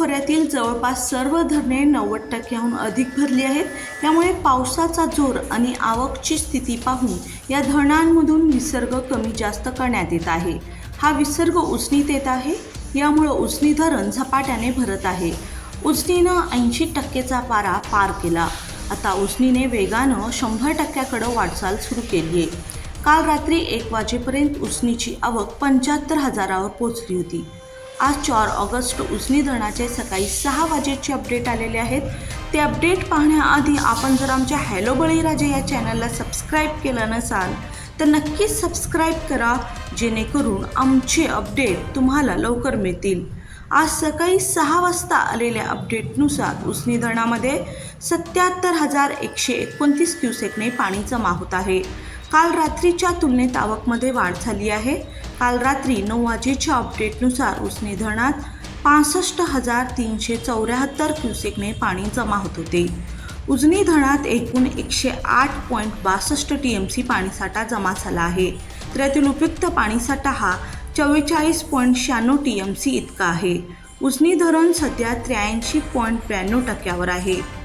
खोऱ्यातील जवळपास सर्व धरणे नव्वद टक्क्याहून अधिक भरली आहेत. त्यामुळे पावसाचा जोर आणि आवकची स्थिती पाहून या धरणांमधून विसर्ग कमी जास्त करण्यात येत आहे. हा विसर्ग उजनीत येत आहे. यामुळं उजनी धरण झपाट्याने भरत आहे. उसनीनं ऐंशी टक्केचा पारा पार केला. आता उसनीने वेगानं शंभर टक्क्याकडं वाटचाल सुरू केली आहे. काल रात्री एक वाजेपर्यंत उसनीची आवक पंच्याहत्तर हजारावर पोचली होती. आज चार ऑगस्ट उजनी धरणाचे सकाळी सहा वाजेचे अपडेट आलेले आहेत. ते अपडेट पाहण्याआधी आपण जर आमच्या हॅलो बळीराजे या चॅनलला सबस्क्राईब केलं नसाल तर नक्कीच सबस्क्राईब करा जेणेकरून आमचे अपडेट तुम्हाला लवकर मिळतील. आज सकाळी सहा वाजता आलेल्या अपडेटनुसार उसनी धरणामध्ये सत्याहत्तर हजार एकशे एकोणतीस क्युसेकने पाणी जमा होत आहे. काल रात्रीच्या तुलनेत आवकमध्ये वाढ झाली आहे. काल रात्री नऊ वाजेच्या अपडेटनुसार उसने धरणात पासष्ट हजार तीनशे चौऱ्याहत्तर क्युसेकने पाणी जमा होत होते. उजनी धरणात एकूण एकशे आठ पॉईंट बासष्ट टी एम सी पाणीसाठा जमा झाला आहे. तर यातील उपयुक्त पाणीसाठा हा चव्वेचाळीस पॉईंट शहाण्णव टी एम सी इतका आहे. उजनी धरण सध्या त्र्याऐंशी पॉईंट ब्याण्णव टक्क्यावर आहे.